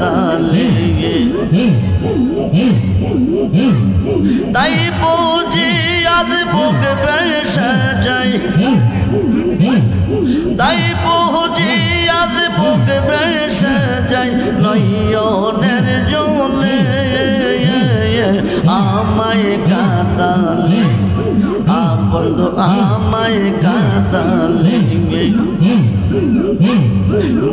কাদালে তাই বুঝি আজ বুক বেসা যায় তাই বুঝি আজ বুক বেসা যায় নয়নের জলে আমায় কাদালে, আ বন্ধু, আমায় কাদালে।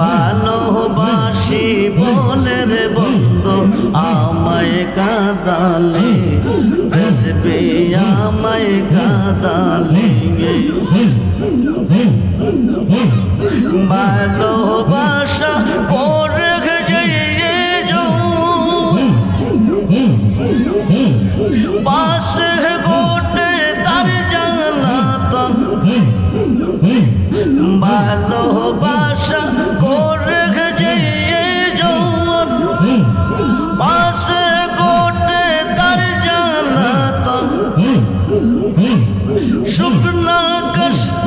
ভালোবাসি বলে রে বন্ধু আমায় কাদালে আসবে আমায় কাদালে। ভালোবাসা করে গিয়ে পাশে গোটে ভালোবাসা করে গিয়ে যৌন পাশে গোটে তার জানাতন শুকনা কষ্ট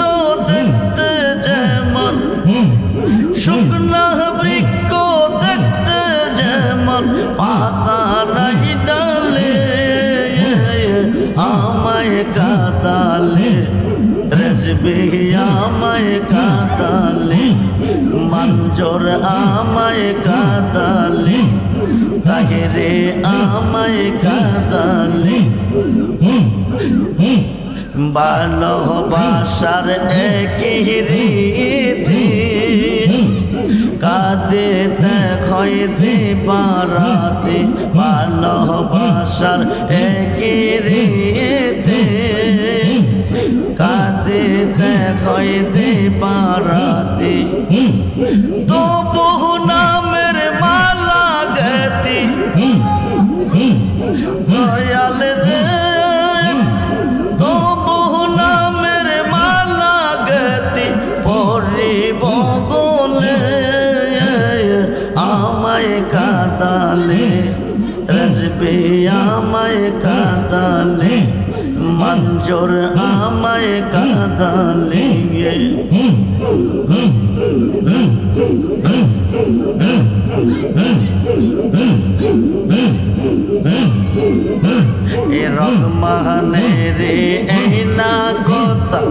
দেখতে যেমন, শুকনা বৃক্ষ দেখতে যেমন, পাতা নাই ডালে আমায় কাদালে। রেসবি আমায় কাদালে মঞ্জুর আমায় কাদালে তাহিরে আমায় কাদালে। ভালোবাসার একই রীতি, কাঁদে দেখয় দিবারাতে ভালোবাসার একই রীতি। কাঁদে দেখয় দিবারাতে তো বহু নামের মালা গতি। দয়াল রে তো বহু নামের মালা গতি। পরিব গোলে আমায় কাদালে, রসবে আমায় কাদালে। মঞ্জুর আমায় কাদালে। এ রহমানে রে এই না কথা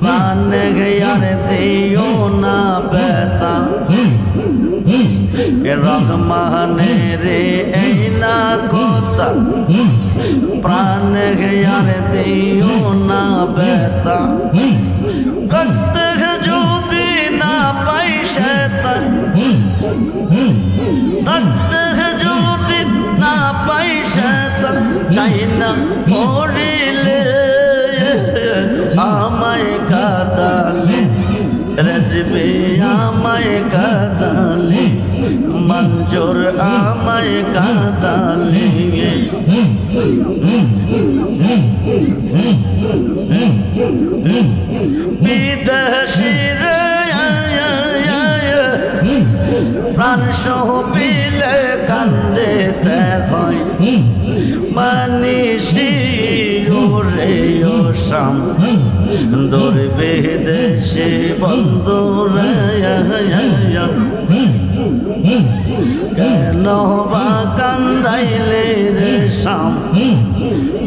প্রাণ গয়ার দিও না বেতা এ রহমানে রে, এই না কথা। প্রাণ গয়ার দিও না বেতা কত যদি না পাই শেতা থাকতে যদি না পাই সেটা চাই না মরিলে আমায় কাদালে। রসবে আমায় কাদালে। মঞ্জুর আমায় কাদালে বিদেশির প্রাণ সহ পিলে কান্দে দেখায় মানিসি ও শাম দৌড়বে দেশে বন্ধু রে কেন বা কান্দাইলে রে শাম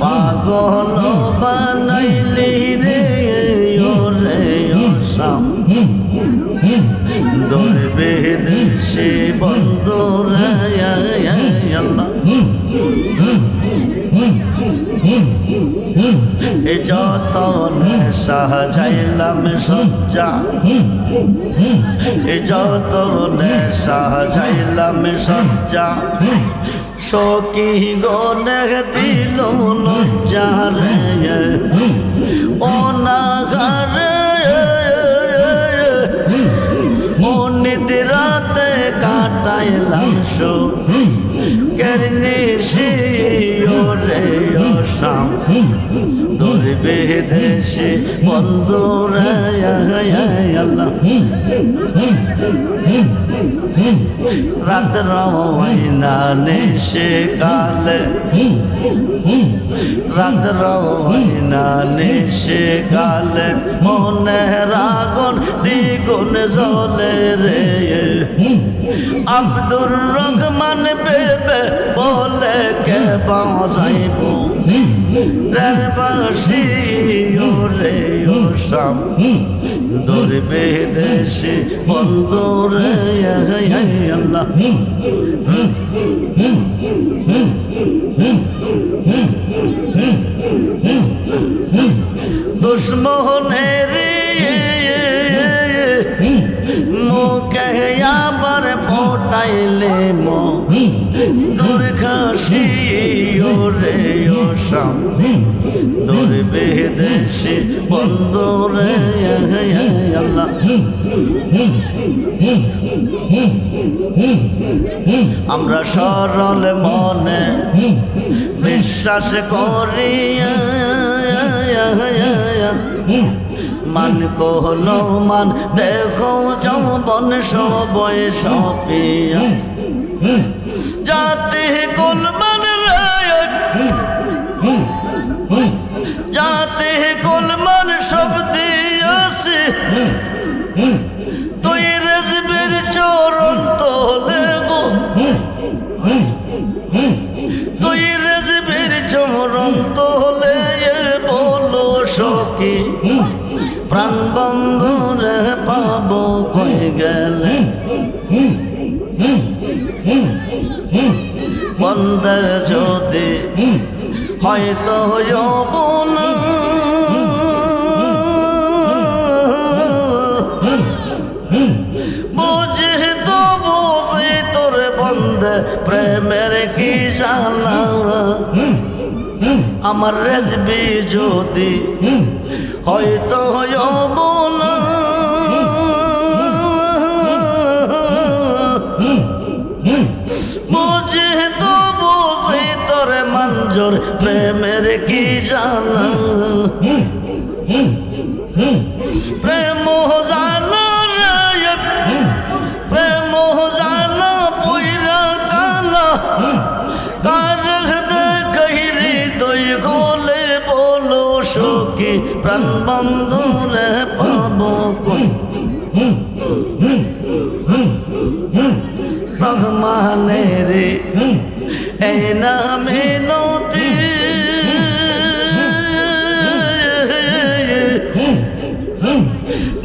পাগল বানাইলি রে রে শাম দৌড়বে দেশে বন্ধু রে আল্লাহ। এ যত সাহাযাইলাম সজ্জা। এ যত সাহাযাইলাম সজ্জা। সকি গনে দিল লজ্জা রে অনাঘারে নিদ্রাতে কাটাইলাম সো। কেরনি ধরবে দেশে বন্ধুরা রাত রওয়াইনা নেশে কালে। রাত রওয়াইনা নেশে কালে। মনে রাগন দ্বিগুণ জলে রে। আব্দুর রহমান বেবে বলে কে বাজাইব রে বাসি ও রে ও শাম ধরবে দেশে বন্ধু রে আল্লাহ দুশ্মনের ফোটাইলে মো দূর খাসি ওরে শাম ধরবে দেশে বন্ধু রে আল্লাহ আমরা সরল মনে বিশ্বাস করি মান কোহল মান দেখো যৌবন সবয় সপিয়া। জাতি কুল কই গেলে বন্ধ যদি হয়তো তোর বন্ধ প্রেমের কি জানা। আমার রেজবি যদি হয়তো বলা। বুঝে মঞ্জুর প্রেমের কি জানা? প্রেম জানা প্রেম জানা পুইরা কালা কার কহিরি, তুই গোলে বলো সখী, প্রাণ বন্ধুরে পাবো রহমানের এই নামে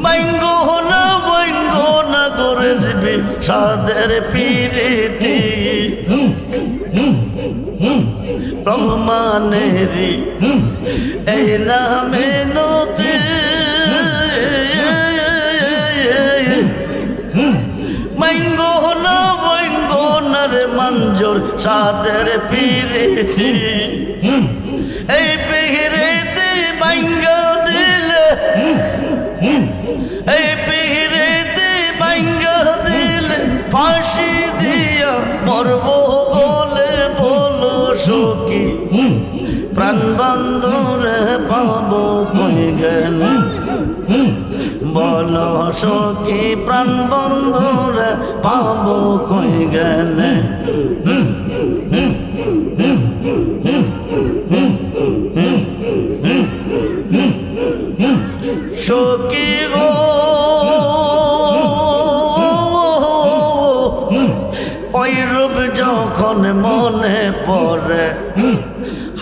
বাইঙ্গ না বাইঙ্গ না করেছিবি সাদের পিরিতি। রহমানেরি এই নামে নতি বাইঙ্গ না বাইঙ্গ না রে মঞ্জুর সাদের পিরিতি। প্রাণ বন্ধুরে পাবো কই বল সখী প্রাণ বন্ধুরে পাবো কই গেলে?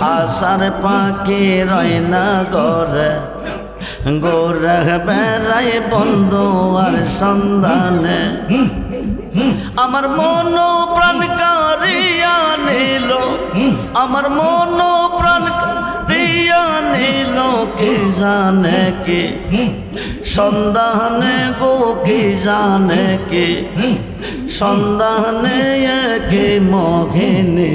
হাসার পাখি রয় না গরে গোরে বেড়াই বন্ধু আর সন্ধানে। আমার মন প্রাণ কারিয়া নিল। আমার মন প্রাণ কারিয়া নিল, কি জানে কি? সন্ধানে গো, কি জানে কি? সন্ধানে কি মহিনী।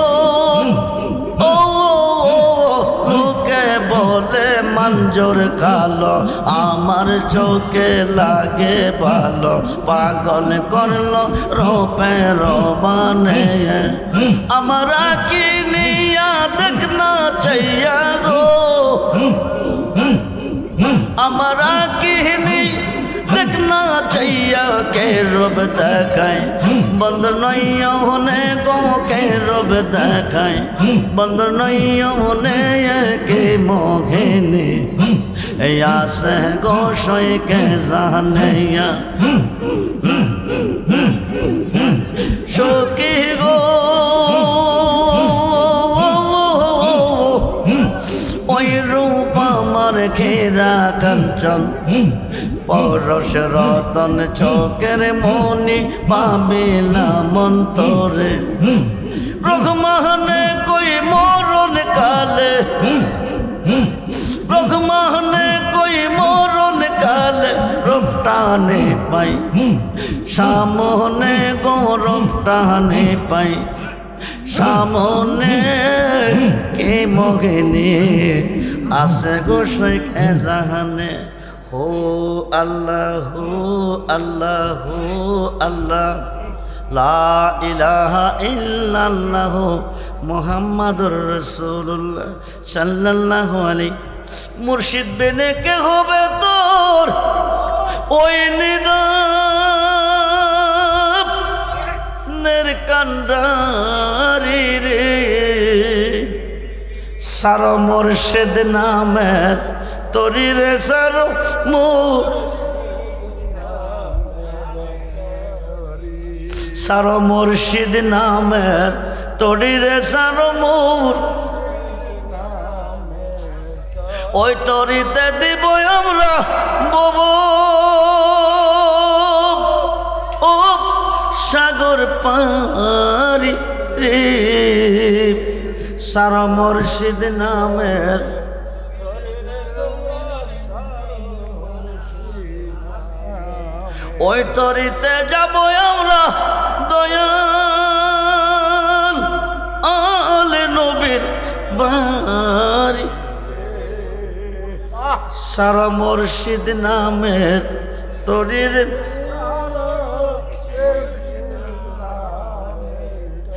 বলে মঞ্জুর কালো আমার চোখে লাগে ভালো পাগল করল রোপে রোমানে আমরা কি নিয়া দেখনা চাইয়া গো আমরা কে রব দেখায় বন্ধ নইয়া হনে গো কে রব দেখায় বন্ধ নইয়া হনে কে মোঘেনে আসে গো সই কে জানেয়া সখী গো ওই রূপ আমার ঘেরা কাঞ্চন পরশ রতন চোখের মনি পাবিলা মন্তরে। রঘমাহনে কই মরণ কালে? রঘমাহনে কই মরণ কালে? রূপটানে পাই। সামনে গৌরব টানে পাই। সামনে কে মগেনে আসে গো শেখে জাহানে? হো আল্লাহ হো আল্লাহ হো আল্লাহ। লা ইলাহা ইল্লাল্লাহ মুহাম্মাদুর রাসূলুল্লাহ সাল্লাল্লাহু আলাইহি। মুর্শিদ বেনে কে হবে তোর? ওই নিদান নের কান্ডারি রে। সার মোর্শেদ নামের তরি রে সার মু। সার মুর্শিদ নামের তরি রে সার মোর। ওই তরিতে দিব আমরা বব। ও সাগর পারি রে। সারা মুর্শিদ নামের ওই তরিতে যাব আমরা দয়াল আলে নবীর বাড়ি। সারা মুর্শিদ নামের তরির